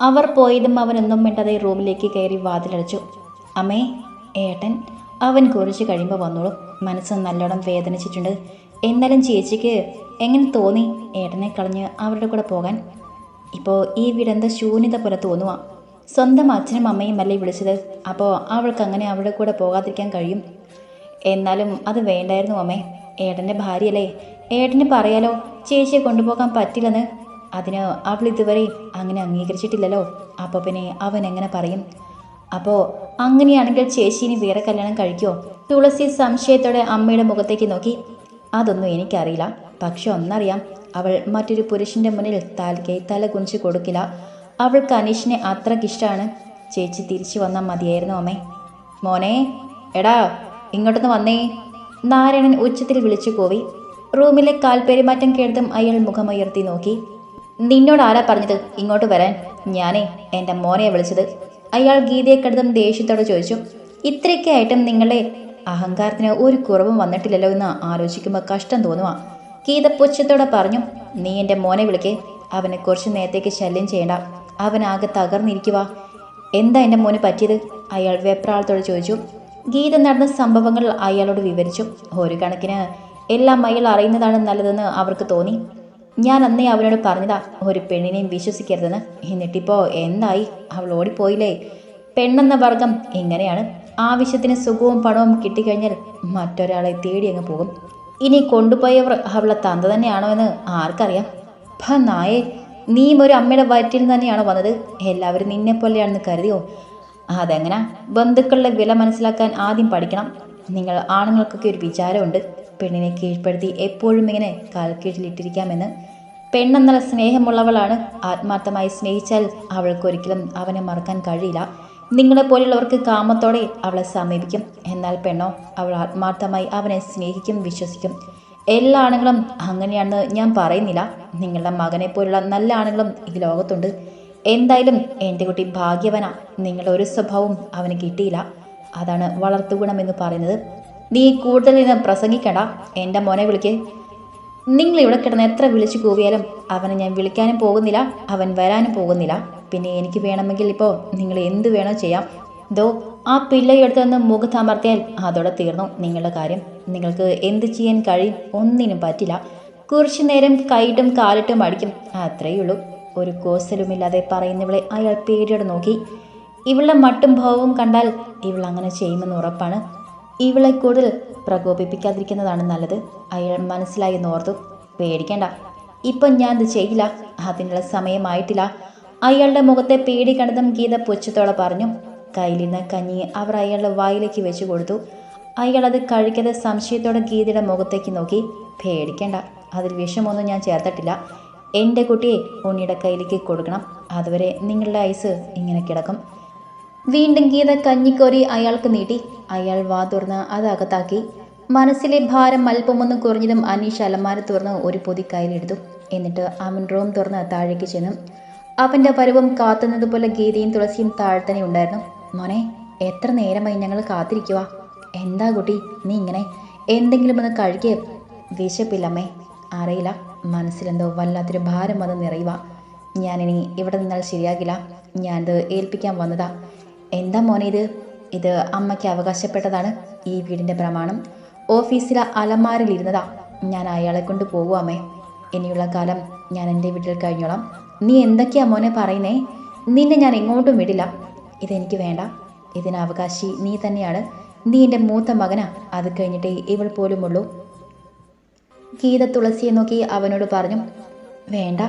അവർ പോയതും അവനൊന്നും മിണ്ടാതെ റൂമിലേക്ക് കയറി വാതിലടച്ചു. അമ്മേ ഏട്ടൻ അവൻ കുറിച്ച് കഴിയുമ്പോൾ വന്നോളും. മനസ്സ് നല്ലോണം വേദനിച്ചിട്ടുണ്ട്. എന്നാലും ചേച്ചിക്ക് എങ്ങനെ തോന്നി ഏട്ടനെ കളഞ്ഞ് അവരുടെ കൂടെ പോകാൻ? ഇപ്പോൾ ഈ വീടെന്താ ശൂന്യത പോലെ തോന്നുക സ്വന്തം അച്ഛനും അമ്മയും അല്ലേ വിളിച്ചത്? അപ്പോൾ അവൾക്ക് അങ്ങനെ അവരുടെ കൂടെ പോകാതിരിക്കാൻ കഴിയും? എന്നാലും അത് വേണ്ടായിരുന്നു അമ്മേ. ഏട്ടന്റെ ഭാര്യയല്ലേ. ഏട്ടന് പറയാലോ ചേച്ചിയെ കൊണ്ടുപോകാൻ പറ്റില്ലെന്ന്. അതിന് അവൾ ഇതുവരെ അങ്ങനെ അംഗീകരിച്ചിട്ടില്ലല്ലോ. അപ്പോൾ പിന്നെ അവൻ എങ്ങനെ പറയും? അപ്പോൾ അങ്ങനെയാണെങ്കിൽ ചേച്ചി ഇനി വേറെ കല്യാണം കഴിക്കുമോ തുളസി സംശയത്തോടെ അമ്മയുടെ മുഖത്തേക്ക് നോക്കി. അതൊന്നും എനിക്കറിയില്ല. പക്ഷെ ഒന്നറിയാം അവൾ മറ്റൊരു പുരുഷന്റെ മുന്നിൽ താൽക്കെ തല കുനിച്ച് കൊടുക്കില്ല. അവൾക്ക് അനീഷിനെ അത്രക്കിഷ്ടമാണ് ചേച്ചി തിരിച്ചു വന്നാൽ മതിയായിരുന്നു അമ്മേ. മോനെ എടാ ഇങ്ങോട്ടൊന്ന് വന്നേ. നാരായണൻ ഉച്ചത്തിൽ വിളിച്ചു കോവി. റൂമിലെ കാൽപെരുമാറ്റം കേട്ടതും അയാൾ മുഖമുയർത്തി നോക്കി. നിന്നോട് ആരാ പറഞ്ഞത്? ഇങ്ങോട്ട് വരാൻ. ഞാനേ എന്റെ മോനെ വിളിച്ചത്. അയാൾ ഗീതയെ കടുത്തും ദേഷ്യത്തോടെ ചോദിച്ചു ഇത്രയൊക്കെ ആയിട്ടും നിങ്ങളുടെ അഹങ്കാരത്തിന് ഒരു കുറവും വന്നിട്ടില്ലല്ലോ എന്ന് ആലോചിക്കുമ്പോൾ കഷ്ടം തോന്നുവാ. ഗീത പുച്ഛത്തോടെ പറഞ്ഞു നീ എന്റെ മോനെ വിളിക്കേ. അവനെ കുറച്ച് നേരത്തേക്ക് ശല്യം ചെയ്യണ്ട. അവനാകെ തകർന്നിരിക്കുക എന്താ എന്റെ മോന് പറ്റിയത്? അയാൾ വെപ്രാളത്തോട് ചോദിച്ചു. ഗീത നടന്ന സംഭവങ്ങൾ അയാളോട് വിവരിച്ചു. ഒരു കണക്കിന് എല്ലാം അയാൾ അറിയുന്നതാണ് നല്ലതെന്ന് അവർക്ക് തോന്നി. ഞാൻ അന്നേ അവനോട് പറഞ്ഞതാ ഒരു പെണ്ണിനെയും വിശ്വസിക്കരുതെന്ന്. എന്നിട്ടിപ്പോ എന്തായി? അവൾ ഓടിപ്പോയില്ലേ? പെണ്ണെന്ന വർഗം ഇങ്ങനെയാണ്. ആവശ്യത്തിന് സുഖവും പണവും കിട്ടിക്കഴിഞ്ഞാൽ മറ്റൊരാളെ തേടി അങ്ങ് പോകും. ഇനി കൊണ്ടുപോയവർ അവളെ തന്ത തന്നെയാണോ എന്ന് ആർക്കറിയാം. ഭ നായേ നീയും ഒരു അമ്മയുടെ വയറ്റിൽ തന്നെയാണോ വന്നത്? എല്ലാവരും നിന്നെ പോലെയാണെന്ന് കരുതിയോ? അതെങ്ങനെ? ബന്ധുക്കളുടെ വില മനസ്സിലാക്കാൻ ആദ്യം പഠിക്കണം. നിങ്ങൾ ആണുങ്ങൾക്കൊക്കെ ഒരു വിചാരമുണ്ട്. പെണ്ണിനെ കീഴ്പ്പെടുത്തി എപ്പോഴും ഇങ്ങനെ കാൽ കീഴിലിട്ടിരിക്കാമെന്ന് പെണ്ണെന്നുള്ള സ്നേഹമുള്ളവളാണ് ആത്മാർത്ഥമായി സ്നേഹിച്ചാൽ അവൾക്കൊരിക്കലും അവനെ മറക്കാൻ കഴിയില്ല. നിങ്ങളെ പോലുള്ളവർക്ക് കാമത്തോടെ അവളെ സമീപിക്കും. എന്നാൽ പെണ്ണോ അവൾ ആത്മാർത്ഥമായി അവനെ സ്നേഹിക്കും വിശ്വസിക്കും. എല്ലാ ആണുങ്ങളും അങ്ങനെയാണെന്ന് ഞാൻ പറയുന്നില്ല. നിങ്ങളുടെ മകനെ പോലുള്ള നല്ല ആണുങ്ങളും ഈ ലോകത്തുണ്ട്. എന്തായാലും എന്റെ കുട്ടി ഭാഗ്യവനാ. നിങ്ങളുടെ ഒരു സ്വഭാവവും അവന് കിട്ടിയില്ല. അതാണ് വളർത്തുഗുണമെന്ന് പറയുന്നത്. നീ കൂടുതൽ ഇന്ന് പ്രസംഗിക്കണ്ട. എന്റെ മോനെ വിളിക്കേ. നിങ്ങൾ ഇവിടെ കിടന്ന് എത്ര വിളിച്ചു കൂവിയാലും അവനെ ഞാൻ വിളിക്കാനും പോകുന്നില്ല അവൻ വരാനും പോകുന്നില്ല. പിന്നെ എനിക്ക് വേണമെങ്കിൽ ഇപ്പോൾ നിങ്ങൾ എന്ത് വേണോ ചെയ്യാം. ദോ ആ പിള്ളയെടുത്ത് നിന്ന് മുഖത്തമർത്തിയാൽ അതോടെ തീർന്നു നിങ്ങളുടെ കാര്യം. നിങ്ങൾക്ക് എന്ത് ചെയ്യാൻ കഴിയും ഒന്നിനും പറ്റില്ല. കുറച്ചു നേരം കൈയിട്ടും കാലിട്ടും അടിക്കും. അത്രയേ ഉള്ളൂ. ഒരു കോസലുമില്ലാതെ പറയുന്നവളെ അയാൾ പേടിയോടെ നോക്കി. ഇവളുടെ മട്ടും ഭാവവും കണ്ടാൽ ഇവൾ അങ്ങനെ ചെയ്യുമെന്ന് ഉറപ്പാണ്. ഇവളെ കൂടുതൽ പ്രകോപിപ്പിക്കാതിരിക്കുന്നതാണ് നല്ലത്. അയാൾ മനസ്സിലായി എന്നോർത്തു പേടിക്കണ്ട. ഇപ്പം ഞാൻ ഇത് ചെയ്യില്ല. അതിനുള്ള സമയമായിട്ടില്ല. അയാളുടെ മുഖത്തെ പേടി കണ്ടതും ഗീത പുച്ഛത്തോടെ പറഞ്ഞു കയ്യിൽ നിന്ന് കഞ്ഞി അവർ അയാളുടെ വായിലേക്ക് വെച്ചു കൊടുത്തു. അയാൾ അത് കഴിക്കാതെ സംശയത്തോടെ ഗീതയുടെ മുഖത്തേക്ക് നോക്കി. പേടിക്കണ്ട. അതിൽ വിഷമൊന്നും ഞാൻ ചേർത്തിട്ടില്ല. എന്റെ കുട്ടിയെ ഉണ്ണിയുടെ കയ്യിലേക്ക് കൊടുക്കണം. അതുവരെ നിങ്ങളുടെ ഐസ് ഇങ്ങനെ കിടക്കും. വീണ്ടും ഗീത കഞ്ഞിക്കോരി അയാൾക്ക് നീട്ടി. അയാൾ വാ തുറന്ന് അത് അകത്താക്കി. മനസ്സിലെ ഭാരം അല്പമൊന്നും കുറഞ്ഞതും അനീഷ് അലമാര തുറന്ന് ഒരു പൊതി കയ്യിലെടുത്തു. എന്നിട്ട് അവൻ റൂം തുറന്ന് താഴേക്ക് ചെന്നു. അവന്റെ പരുവം കാത്തുന്നതുപോലെ ഗീതയും തുളസിയും താഴെ തന്നെ ഉണ്ടായിരുന്നു. മോനെ എത്ര നേരമായി ഞങ്ങൾ കാത്തിരിക്കുക എന്താ കുട്ടി നീ ഇങ്ങനെ? എന്തെങ്കിലും ഒന്ന് കഴിക്കുക വിശപ്പില്ലമ്മേ അറിയില്ല. മനസ്സിലെന്തോ വല്ലാത്തൊരു ഭാരം വന്ന് നിറയുക ഞാനിനി ഇവിടെ നിന്നാൽ ശരിയാകില്ല. ഞാനത് ഏൽപ്പിക്കാൻ വന്നതാ. എന്താ മോനെ ഇത്? ഇത് അമ്മയ്ക്ക് അവകാശപ്പെട്ടതാണ് ഈ വീടിന്റെ പ്രമാണം. ഓഫീസിലെ അലമാരിലിരുന്നതാ ഞാൻ അയാളെ കൊണ്ട് പോകുവാമേ ഇനിയുള്ള കാലം ഞാൻ എന്റെ വീട്ടിൽ കഴിഞ്ഞോളാം. നീ എന്തൊക്കെയാ മോനെ പറയുന്നേ? നിന്നെ ഞാൻ എങ്ങോട്ടും വിടില്ല. ഇതെനിക്ക് വേണ്ട. ഇതിന് അവകാശി നീ തന്നെയാണ്. നീ എന്റെ മൂത്ത മകനാ. അത് കഴിഞ്ഞിട്ട് ഇവൾ പോലുമുള്ളൂ ഗീത തുളസിയെ നോക്കി അവനോട് പറഞ്ഞു വേണ്ട.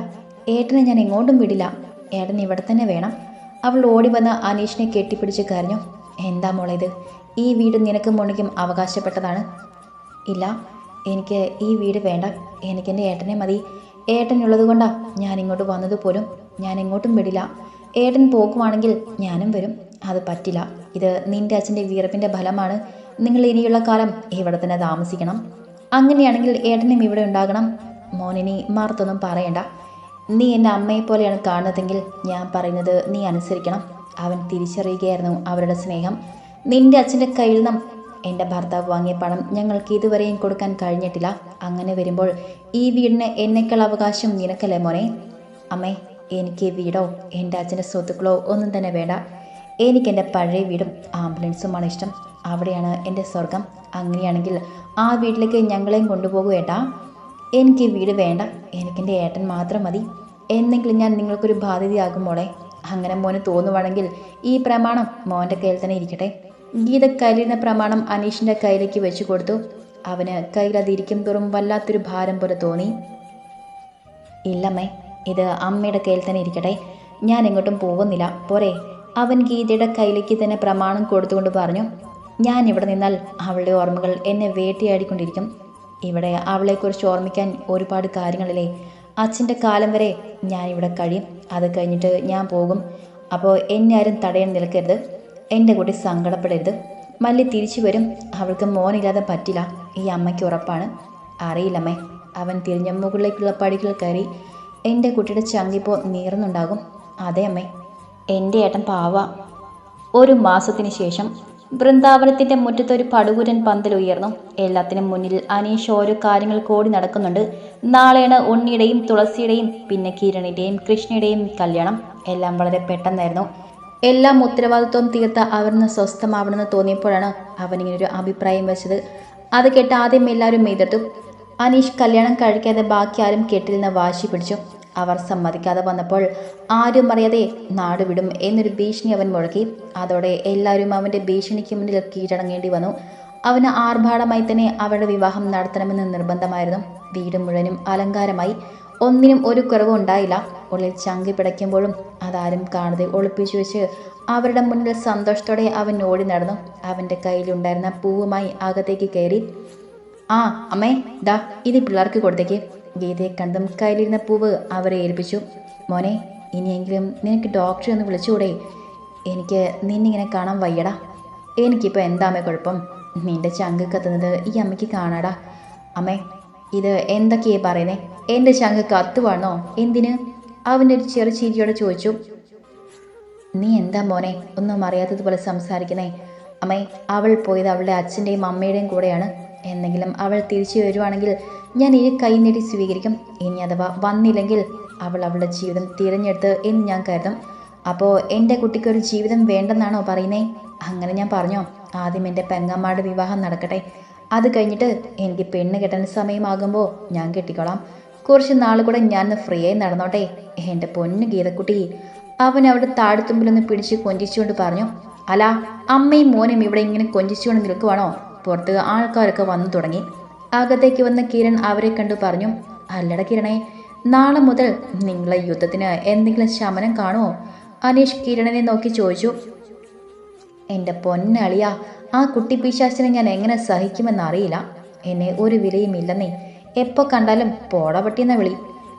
ഏട്ടനെ ഞാൻ എങ്ങോട്ടും വിടില്ല. ഏട്ടൻ ഇവിടെ തന്നെ വേണം. അവൾ ഓടി വന്ന് അനീഷിനെ കെട്ടിപ്പിടിച്ച് കരഞ്ഞു. എന്താ മോളെ ഇത്? ഈ വീട് നിനക്കും മോണിക്കും അവകാശപ്പെട്ടതാണ്. ഇല്ല എനിക്ക് ഈ വീട് വേണ്ട. എനിക്കെന്റെ ഏട്ടനെ മതി. ഏട്ടനുള്ളത് കൊണ്ടാ ഞാൻ ഇങ്ങോട്ട് വന്നത് പോലും. ഞാൻ എങ്ങോട്ടും വിടില്ല. ഏട്ടൻ പോകുവാണെങ്കിൽ ഞാനും വരും. അത് പറ്റില്ല. ഇത് നിന്റെ അച്ഛന്റെ വീറപ്പിന്റെ ഫലമാണ്. നിങ്ങൾ ഇനിയുള്ള കാലം ഇവിടെ തന്നെ താമസിക്കണം. അങ്ങനെയാണെങ്കിൽ ഏട്ടനും ഇവിടെ ഉണ്ടാകണം. മോനിനി മാർത്തൊന്നും പറയണ്ട. നീ എന്റെ അമ്മയെ പോലെയാണ് കാണുന്നതെങ്കിൽ ഞാൻ പറയുന്നത് നീ അനുസരിക്കണം. അവൻ തിരിച്ചറിയുകയായിരുന്നു അവരുടെ സ്നേഹം. നിന്റെ അച്ഛന്റെ കയ്യിൽ നിന്നും എന്റെ ഭർത്താവ് വാങ്ങിയ പണം ഞങ്ങൾക്ക് ഇതുവരെയും കൊടുക്കാൻ കഴിഞ്ഞിട്ടില്ല. അങ്ങനെ വരുമ്പോൾ ഈ വീടിന് എന്നേക്കാൾ അവകാശം നിനക്കല്ലേ മോനെ? അമ്മേ എനിക്ക് വീടോ എന്റെ അച്ഛന്റെ സ്വത്തുക്കളോ ഒന്നും തന്നെ വേണ്ട. എനിക്കെന്റെ പഴയ വീടും ആംബുലൻസുമാണ് ഇഷ്ടം. അവിടെയാണ് എന്റെ സ്വർഗം. അങ്ങനെയാണെങ്കിൽ ആ വീട്ടിലേക്ക് ഞങ്ങളെയും കൊണ്ടുപോകുവേട്ടാ. എനിക്ക് വീട് വേണ്ട. എനിക്കെന്റെ ഏട്ടൻ മാത്രം മതി. എന്നെങ്കിലും ഞാൻ നിങ്ങൾക്കൊരു ബാധ്യതയാകും മോളെ. അങ്ങനെ മോന് തോന്നുവാണെങ്കിൽ ഈ പ്രമാണം മോന്റെ കയ്യിൽ തന്നെ ഇരിക്കട്ടെ. ഗീത കയ്യിലിരുന്ന പ്രമാണം അനീഷിന്റെ കയ്യിലേക്ക് വെച്ചു കൊടുത്തു. അവന് കയ്യിലതിരിക്കും തോറും വല്ലാത്തൊരു ഭാരം പോലെ തോന്നി. ഇല്ലമ്മേ ഇത് അമ്മയുടെ കയ്യിൽ തന്നെ ഇരിക്കട്ടെ. ഞാൻ എങ്ങോട്ടും പോകുന്നില്ല. പോരെ. അവൻ ഗീതയുടെ കയ്യിലേക്ക് തന്നെ പ്രമാണം കൊടുത്തുകൊണ്ട് പറഞ്ഞു. ഞാൻ ഇവിടെ നിന്നാൽ അവളുടെ ഓർമ്മകൾ എന്നെ വേട്ടയാടിക്കൊണ്ടിരിക്കും. ഇവിടെ അവളെക്കുറിച്ച് ഓർമ്മിക്കാൻ ഒരുപാട് കാര്യങ്ങളില്ലേ. അച്ഛന്റെ കാലം വരെ ഞാൻ ഇവിടെ കഴിയും. അത് കഴിഞ്ഞിട്ട് ഞാൻ പോകും. അപ്പോൾ എന്നെ ആരും തടയാൻ നിൽക്കരുത്. എന്റെ കുട്ടി സങ്കടപ്പെടരുത്. മല്ലി തിരിച്ചു വരും. അവൾക്ക് മോനില്ലാതെ പറ്റില്ല. ഈ അമ്മയ്ക്ക് ഉറപ്പാണ്. അറിയില്ലമ്മേ. അവൻ തിരിഞ്ഞ മുകളിലേക്കുള്ള പടികൾ കയറി എന്റെ കുട്ടിയുടെ ചങ്കിപ്പോൾ നീറുന്നുണ്ടാകും. അതെ അമ്മേ. എന്റെ ഏട്ടൻ പാവ. ഒരു മാസത്തിന് ശേഷം വൃന്ദാവനത്തിന്റെ മുറ്റത്തൊരു പടുകുരൻ പന്തൽ ഉയർന്നു. എല്ലാത്തിനും മുന്നിൽ അനീഷ് ഓരോ കാര്യങ്ങൾ കൂടി നടക്കുന്നുണ്ട്. നാളെയാണ് ഉണ്ണിയുടെയും തുളസിയുടെയും പിന്നെ കിരണിന്റെയും കൃഷ്ണയുടെയും കല്യാണം. എല്ലാം വളരെ പെട്ടെന്നായിരുന്നു. എല്ലാം ഉത്തരവാദിത്വം തീർത്ത അവരിന്ന് സ്വസ്ഥമാവണമെന്ന് തോന്നിയപ്പോഴാണ് അവനിങ്ങനൊരു അഭിപ്രായം വെച്ചത്. അത് കേട്ട് ആദ്യം എല്ലാവരും എതിർത്തു. അനീഷ് കല്യാണം കഴിക്കാതെ ബാക്കി ആരും കെട്ടിൽ നിന്ന് വാശി പിടിച്ചു. അവർ സമ്മതിക്കാതെ വന്നപ്പോൾ ആരും അറിയാതെ നാടുവിടും എന്നൊരു ഭീഷണി അവൻ മുഴക്കി. അതോടെ എല്ലാവരും അവന്റെ ഭീഷണിക്ക് മുന്നിൽ കീഴടങ്ങേണ്ടി വന്നു. അവന് ആർഭാടമായി തന്നെ അവരുടെ വിവാഹം നടത്തണമെന്ന് നിർബന്ധമായിരുന്നു. വീട് മുഴുവനും അലങ്കാരമായി. ഒന്നിനും ഒരു കുറവും ഉണ്ടായില്ല. ഉള്ളിൽ ചങ്കി പിടയ്ക്കുമ്പോഴും അതാരും കാണാതെ ഒളിപ്പിച്ചു വെച്ച് അവരുടെ മുന്നിൽ സന്തോഷത്തോടെ അവൻ ഓടി നടന്നു. അവന്റെ കയ്യിലുണ്ടായിരുന്ന പൂവുമായി അകത്തേക്ക് കയറി ആ അമ്മേ ദാ ഇത് പിള്ളേർക്ക് കൊടുത്തേക്ക്. ഗീതയെ കണ്ടും കയ്യിലിരുന്ന പൂവ് അവരെ ഏൽപ്പിച്ചു. മോനെ ഇനിയെങ്കിലും നിനക്ക് ഡോക്ടറെ ഒന്ന് വിളിച്ചുകൂടെ? എനിക്ക് നിന്നിങ്ങനെ കാണാൻ വയ്യടാ. എനിക്കിപ്പോൾ എന്താമേ കുഴപ്പം? നിന്റെ ചങ്ക് കത്തുന്നത് ഈ അമ്മയ്ക്ക് കാണാടാ. അമ്മേ ഇത് എന്തൊക്കെയാ പറയുന്നേ? എന്റെ ചങ്ക് കത്തുവാണോ എന്തിന്? അവന്റെ ഒരു ചെറു ചിരിയോടെ ചോദിച്ചു. നീ എന്താ മോനെ ഒന്നും അറിയാത്തതുപോലെ സംസാരിക്കുന്നേ? അമ്മേ അവൾ പോയത് അവളുടെ അച്ഛന്റെയും അമ്മയുടെയും കൂടെയാണ്. എന്നെങ്കിലും അവൾ തിരിച്ചു വരുവാണെങ്കിൽ ഞാൻ ഈ കൈ നേടി സ്വീകരിക്കും. ഇനി അഥവാ വന്നില്ലെങ്കിൽ അവൾ അവളുടെ ജീവിതം തിരഞ്ഞെടുത്ത് എന്ന് ഞാൻ കരുതും. അപ്പോൾ എന്റെ കുട്ടിക്കൊരു ജീവിതം വേണ്ടെന്നാണോ പറയുന്നേ? അങ്ങനെ ഞാൻ പറഞ്ഞോ. ആദ്യം എന്റെ പെങ്ങമ്മയുടെ വിവാഹം നടക്കട്ടെ. അത് കഴിഞ്ഞിട്ട് എനിക്ക് പെണ്ണ് കെട്ടാൻ സമയമാകുമ്പോൾ ഞാൻ കെട്ടിക്കോളാം. കുറച്ച് നാൾ കൂടെ ഞാൻ ഫ്രീ ആയി നടന്നോട്ടെ. എന്റെ പൊന്ന് ഗീതക്കുട്ടി അവൻ അവിടെ താഴ്ത്തുമ്പിലൊന്ന് പിടിച്ച് കൊഞ്ചിച്ചുകൊണ്ട് പറഞ്ഞു അല്ല അമ്മയും മോനും ഇവിടെ ഇങ്ങനെ കൊഞ്ചിച്ചുകൊണ്ട് നിൽക്കുവാണോ? പുറത്ത് ആൾക്കാരൊക്കെ വന്നു തുടങ്ങി. അകത്തേക്ക് വന്ന കിരൺ അവരെ കണ്ടു പറഞ്ഞു അല്ലട കിരണേ നാളെ മുതൽ നിങ്ങളെ യുദ്ധത്തിന് എന്തെങ്കിലും ശമനം കാണുമോ? അനീഷ് കിരണനെ നോക്കി ചോദിച്ചു എന്റെ പൊന്നളിയ ആ കുട്ടി പിശാസിനെ ഞാൻ എങ്ങനെ സഹിക്കുമെന്നറിയില്ല. എന്നെ ഒരു വിലയും ഇല്ലെന്നേ. എപ്പോൾ കണ്ടാലും പോടപട്ടിയെന്ന വിളി.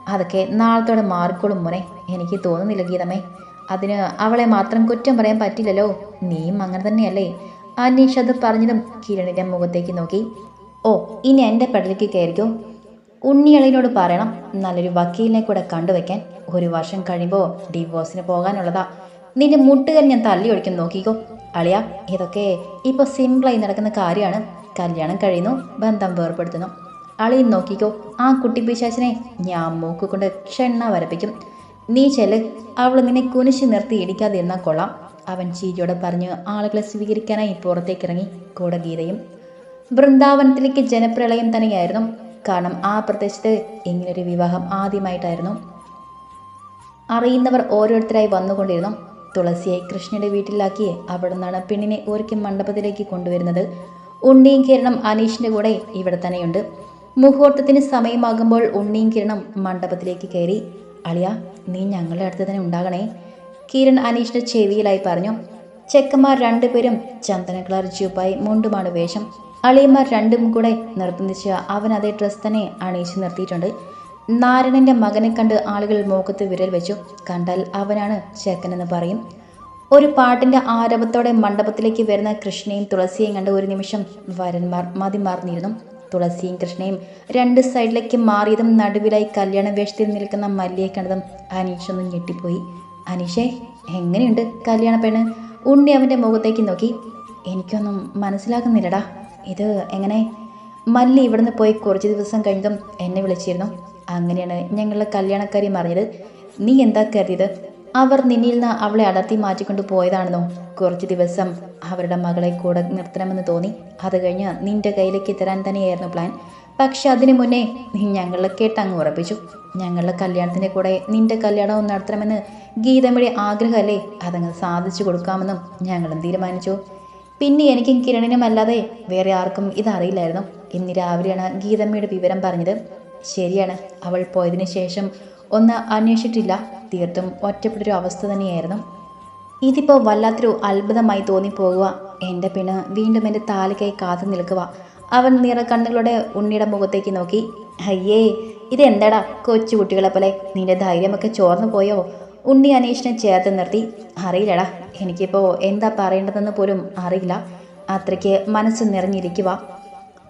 അതൊക്കെ നാളത്തോടെ മാറിക്കോളും മോനെ. എനിക്ക് തോന്നുന്നില്ല ഗീതമേ. അതിന് അവളെ മാത്രം കുറ്റം പറയാൻ പറ്റില്ലല്ലോ. നീയും അങ്ങനെ തന്നെയല്ലേ. അനീഷ് അത് പറഞ്ഞതും കിരണിന്റെ മുഖത്തേക്ക് നോക്കി. ഓ ഇനി എന്റെ പെടലേക്ക് കയറിക്കോ. ഉണ്ണിയളിനോട് പറയണം നല്ലൊരു വക്കീലിനെ കൂടെ കണ്ടുവെക്കാൻ ഒരു വർഷം കഴിയുമ്പോൾ ഡിവോഴ്സിന് പോകാനുള്ളതാ. നിന്റെ മുട്ടുകാരൻ ഞാൻ തല്ലി ഒഴിക്കും നോക്കിക്കോ. അളിയ ഇതൊക്കെ ഇപ്പോൾ സിമ്പിളായി നടക്കുന്ന കാര്യമാണ്. കല്യാണം കഴിയുന്നു ബന്ധം വേർപ്പെടുത്തുന്നു അളിയും നോക്കിക്കോ ആ കുട്ടി പിശാച്ചിനെ ഞാൻ മൂക്കുകൊണ്ട് ക്ഷെണ്ണ വരപ്പിക്കും. നീ ചെല്ല് അവൾ നിന്നെ കുനിശി നിർത്തി ഇടിക്കാതിരുന്നാൽ കൊള്ളാം. അവൻ ചീരിയോടെ പറഞ്ഞ് ആളുകളെ സ്വീകരിക്കാനായി പുറത്തേക്കിറങ്ങി കൂടെ ഗീതയും വൃന്ദാവനത്തിലേക്ക് ജനപ്രളയം തന്നെയായിരുന്നു കാരണം ആ പ്രദേശത്ത് ഇങ്ങനൊരു വിവാഹം ആദ്യമായിട്ടായിരുന്നു. അറിയുന്നവർ ഓരോരുത്തരായി വന്നുകൊണ്ടിരുന്നു. തുളസിയെ കൃഷ്ണയുടെ വീട്ടിലാക്കി അവിടെ നിന്നാണ് പെണ്ണിനെ ഒരുക്കി മണ്ഡപത്തിലേക്ക് കൊണ്ടുവരുന്നത്. ഉണ്ണിയും കിരണം അനീഷിന്റെ കൂടെ ഇവിടെ തന്നെയുണ്ട്. മുഹൂർത്തത്തിന് സമയമാകുമ്പോൾ ഉണ്ണിയും കിരണം മണ്ഡപത്തിലേക്ക് കയറി അളിയ നീ ഞങ്ങളുടെ അടുത്ത് തന്നെ ഉണ്ടാകണേ. കിരൺ അനീഷിന്റെ ചെവിയിലായി പറഞ്ഞു ചെക്കന്മാർ രണ്ടുപേരും ചന്ദന കളർ ജൂപ്പായി മുണ്ടുമാണ് വേഷം അളിയന്മാർ രണ്ടും കൂടെ നിർബന്ധിച്ച് അവൻ അതേ ഡ്രസ് തന്നെ അണിയിച്ച് നിർത്തിയിട്ടുണ്ട്. നാരായണന്റെ മകനെ കണ്ട് ആളുകൾ മൂക്കത്ത് വിരൽ വെച്ചു. കണ്ടാൽ അവനാണ് ചെക്കനെന്ന് പറയും. ഒരു പാട്ടിന്റെ ആരവത്തോടെ മണ്ഡപത്തിലേക്ക് വരുന്ന കൃഷ്ണയും തുളസിയും കണ്ട് ഒരു നിമിഷം വരന്മാർ മതിമാർന്നിരുന്നു. തുളസിയും കൃഷ്ണയും രണ്ട് സൈഡിലേക്ക് മാറിയതും നടുവിലായി കല്യാണ വേഷത്തിൽ നിൽക്കുന്ന മല്ലിയെ കണ്ടതും അനീഷ് ഒന്ന് ഞെട്ടിപ്പോയി. അനീഷേ എങ്ങനെയുണ്ട് കല്യാണ പെണ്ണ് ഉണ്ണി അവന്റെ മുഖത്തേക്ക് നോക്കി. എനിക്കൊന്നും മനസ്സിലാകുന്നില്ലടാ. ഇത് എങ്ങനെ? മല്ലി ഇവിടുന്ന് പോയി കുറച്ച് ദിവസം കഴിഞ്ഞതും എന്നെ വിളിച്ചിരുന്നു. അങ്ങനെയാണ് ഞങ്ങളുടെ കല്യാണക്കാര്യം അറിഞ്ഞത്. നീ എന്താ കരുതിയത്? അവർ നിന്നിൽ നിന്ന് അവളെ അടർത്തി മാറ്റിക്കൊണ്ട് പോയതാണെന്നോ? കുറച്ച് ദിവസം അവരുടെ മകളെ കൂടെ നിർത്തണമെന്ന് തോന്നി. അത് കഴിഞ്ഞ് നിന്റെ കയ്യിലേക്ക് തരാൻ തന്നെയായിരുന്നു പ്ലാൻ. പക്ഷെ അതിനു മുന്നേ നീ ഞങ്ങളെ കേട്ടങ്ങ് ഉറപ്പിച്ചു. ഞങ്ങളുടെ കല്യാണത്തിന്റെ കൂടെ നിന്റെ കല്യാണവും നടത്തണമെന്ന് ഗീതമ്മയുടെ ആഗ്രഹമല്ലേ? അതങ്ങ് സാധിച്ചു കൊടുക്കാമെന്നും ഞങ്ങളും തീരുമാനിച്ചു. പിന്നെ എനിക്കും കിരണിനും അല്ലാതെ വേറെ ആർക്കും ഇതറിയില്ലായിരുന്നു. ഇന്ന് രാവിലെയാണ് ഗീതമ്മയുടെ വിവരം പറഞ്ഞത്. ശരിയാണ് അവൾ പോയതിനു ശേഷം ഒന്ന് അന്വേഷിച്ചിട്ടില്ല. തീർത്തും ഒറ്റപ്പെട്ടൊരു അവസ്ഥ തന്നെയായിരുന്നു. ഇതിപ്പോൾ വല്ലാത്തൊരു അത്ഭുതമായി തോന്നിപ്പോകുക. എന്റെ പെണ്ണ് വീണ്ടും എന്റെ താലിക്കായി കാത്തു നിൽക്കുക. അവൻ നിറ കണ്ണുകളുടെ ഉണ്ണിയുടെ മുഖത്തേക്ക് നോക്കി. അയ്യേ ഇതെന്താടാ? കൊച്ചു കുട്ടികളെ പോലെ നിന്റെ ധൈര്യമൊക്കെ ചോർന്നു പോയോ? ഉണ്ണി അനീഷിനെ ചേർത്ത് നിർത്തി. അറിയില്ലടാ എനിക്കിപ്പോൾ എന്താ പറയേണ്ടതെന്ന് പോലും അറിയില്ല. അത്രയ്ക്ക് മനസ്സ് നിറഞ്ഞിരിക്കുക.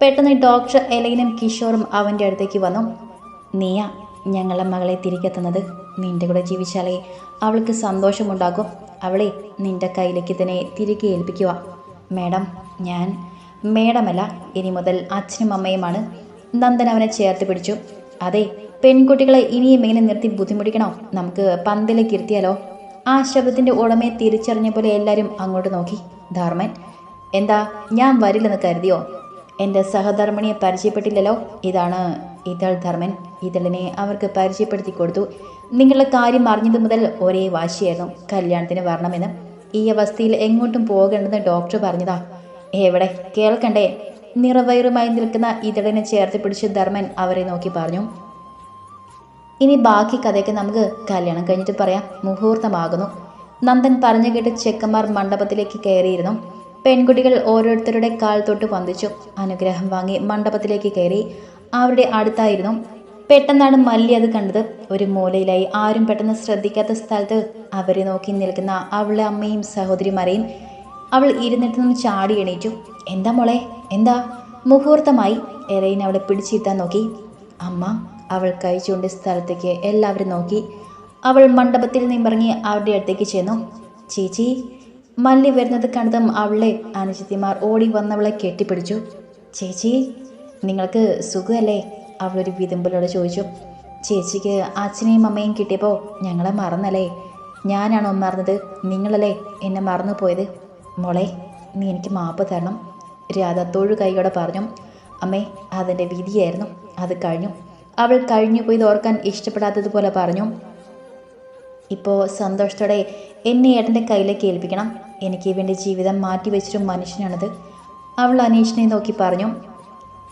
പെട്ടെന്ന് ഡോക്ടർ എലൈനും കിഷോറും അവന്റെ അടുത്തേക്ക് വന്നു. നീയാ ഞങ്ങളെ മകളെ തിരികെത്തുന്നത് നിന്റെ കൂടെ ജീവിച്ചാലേ അവൾക്ക് സന്തോഷമുണ്ടാകും. അവളെ നിന്റെ കയ്യിലേക്ക് തന്നെ തിരികെ ഏൽപ്പിക്കുക. മേഡം ഞാൻ മേഡമല്ല ഇനി മുതൽ അച്ഛനും അമ്മയുമാണ്. നന്ദൻ അവനെ ചേർത്ത് പിടിച്ചു. അതെ പെൺകുട്ടികളെ ഇനിയും എങ്ങനെ നിർത്തി ബുദ്ധിമുട്ടിക്കണോ? നമുക്ക് പന്തലേക്ക് ഇരുത്തിയാലോ ആ ശബ്ദത്തിന്റെ ഉടമയെ തിരിച്ചറിഞ്ഞ പോലെ എല്ലാവരും അങ്ങോട്ട് നോക്കി. ധർമ്മൻ എന്താ ഞാൻ വരില്ലെന്ന് കരുതിയോ? എന്റെ സഹധർമ്മിണിയെ പരിചയപ്പെട്ടില്ലല്ലോ? ഇതാണ് ഇതൾ ധർമ്മൻ. ഇതളിനെ അവർക്ക് പരിചയപ്പെടുത്തി കൊടുത്തു. നിങ്ങളുടെ കാര്യം അറിഞ്ഞത് മുതൽ ഒരേ വാശിയായിരുന്നു. കല്യാണത്തിന് വരണമെന്ന്. ഈ അവസ്ഥയിൽ എങ്ങോട്ടും പോകേണ്ടെന്ന് ഡോക്ടർ പറഞ്ഞതാ. എവിടെ കേൾക്കണ്ടേ? നിറവയറുമായി നിൽക്കുന്ന ഇതടനെ ചേർത്ത് പിടിച്ച് ധർമ്മൻ അവരെ നോക്കി പറഞ്ഞു. ഇനി ബാക്കി കഥയൊക്കെ നമുക്ക് കല്യാണം കഴിഞ്ഞിട്ട് പറയാം. മുഹൂർത്തമാകുന്നു. നന്ദൻ പറഞ്ഞു കേട്ട് ചെക്കന്മാർ മണ്ഡപത്തിലേക്ക് കയറിയിരുന്നു. പെൺകുട്ടികൾ ഓരോരുത്തരുടെ കാൽ തൊട്ട് വന്ദിച്ചു. അനുഗ്രഹം വാങ്ങി മണ്ഡപത്തിലേക്ക് കയറി. അവരുടെ അടുത്തായിരുന്നു. പെട്ടെന്നാണ് മല്ലി അത് കണ്ടത്. ഒരു മൂലയിലായി ആരും പെട്ടെന്ന് ശ്രദ്ധിക്കാത്ത സ്ഥലത്ത് അവരെ നോക്കി നിൽക്കുന്ന അവളുടെ അമ്മയും സഹോദരിമാരെയും അവൾ ഇരുന്നിട്ട് നിന്ന് ചാടി എണീറ്റു. എന്താ മോളെ? എന്താ? മുഹൂർത്തമായി എറൈൻ അവളെ പിടിച്ചിരുത്താൻ നോക്കി. അമ്മ അവൾ കഴിച്ചുകൊണ്ട് സ്ഥലത്തേക്ക് എല്ലാവരും നോക്കി. അവൾ മണ്ഡപത്തിൽ നിന്നിറങ്ങി അവരുടെ അടുത്തേക്ക് ചെന്നു. ചേച്ചി മല്ലി വരുന്നത് കണ്ടതും അവളെ അനുജത്തിമാർ ഓടി വന്നവളെ കെട്ടിപ്പിടിച്ചു. ചേച്ചി നിങ്ങൾക്ക് സുഖമല്ലേ? അവളൊരു വിതുമ്പലോടെ ചോദിച്ചു. ചേച്ചിക്ക് അച്ഛനെയും അമ്മയും കിട്ടിയപ്പോൾ ഞങ്ങളെ മറന്നല്ലേ? ഞാനാണോ മറന്നത്? നിങ്ങളല്ലേ എന്നെ മറന്നു പോയത് മോളെ നീ എനിക്ക് മാപ്പ് തരണം. രാധ തൊഴു കൈയോടെ പറഞ്ഞു അമ്മേ അതെന്റെ വിധിയായിരുന്നു. അത് കഴിഞ്ഞു. അവൾ കഴിഞ്ഞു പോയി ഓർക്കാൻ ഇഷ്ടപ്പെടാത്തതുപോലെ പറഞ്ഞു. ഇപ്പോൾ സന്തോഷത്തോടെ എന്നെ ഏട്ടന്റെ കയ്യിലേക്ക് ഏൽപ്പിക്കണം. എനിക്ക് വേണ്ടി ജീവിതം മാറ്റിവെച്ചൊരു മനുഷ്യനാണത്. അവൾ അനീഷിനെ നോക്കി പറഞ്ഞു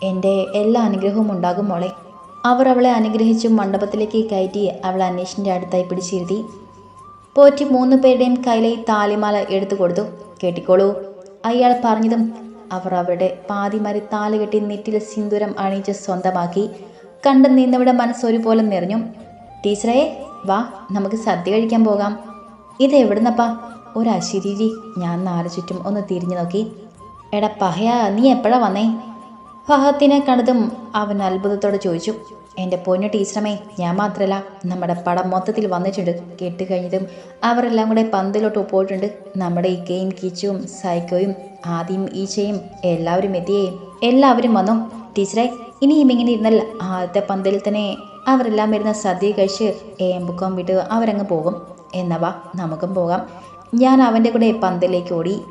എന്റെ എല്ലാ അനുഗ്രഹവും ഉണ്ടാകും മോളെ. അവർ അവളെ അനുഗ്രഹിച്ചു മണ്ഡപത്തിലേക്ക് കയറ്റി അവൾ അനീഷിന്റെ അടുത്തായി പിടിച്ചിരുത്തി. പോറ്റി മൂന്ന് പേരുടെയും കയ്യിലെ താലിമാല എടുത്തു കൊടുത്തു. കേട്ടിക്കോളൂ അയാൾ പറഞ്ഞതും അവർ അവരുടെ പാതിമാരി താൽ കെട്ടി നെറ്റിൽ സിന്ദൂരം അണിയിച്ച് സ്വന്തമാക്കി. കണ്ടു നിന്നവിടെ മനസ്സ് ഒരുപോലെ നിറഞ്ഞു. ടീച്ചറേ വാ നമുക്ക് സദ്യ കഴിക്കാൻ പോകാം. ഇത് എവിടുന്നപ്പാ? ഒരു അശരീരി ഞാൻ നാല് ചുറ്റും ഒന്ന് തിരിഞ്ഞു നോക്കി. എടാ പഹയാ നീ എപ്പോഴാ വന്നേ? ഫഹത്തിനെ കണ്ടതും അവൻ അത്ഭുതത്തോടെ ചോദിച്ചു. എന്റെ പൊന്നു ടീച്ചറമ്മേ ഞാൻ മാത്രമല്ല നമ്മുടെ പടം മൊത്തത്തിൽ വന്നിട്ടുണ്ട്. കേട്ട് കഴിഞ്ഞതും അവരെല്ലാം കൂടെ പന്തിലോട്ട് പോയിട്ടുണ്ട്. നമ്മുടെ ഇക്കയും കിച്ചും സൈക്കോയും ആദ്യം ഈച്ചയും എല്ലാവരും എത്തിയേ. എല്ലാവരും വന്നു. ടീച്ചറെ ഇനിയും ഇങ്ങനെ ഇരുന്നാൽ ആദ്യത്തെ പന്തലിൽ തന്നെ അവരെല്ലാം വരുന്ന സദ്യ കഴിച്ച് ഏമ്പുക്കം വിട്ട് അവരങ്ങ് പോകും. എന്നവാ നമുക്കും പോകാം. ഞാൻ അവന്റെ കൂടെ പന്തലേക്ക് ഓടി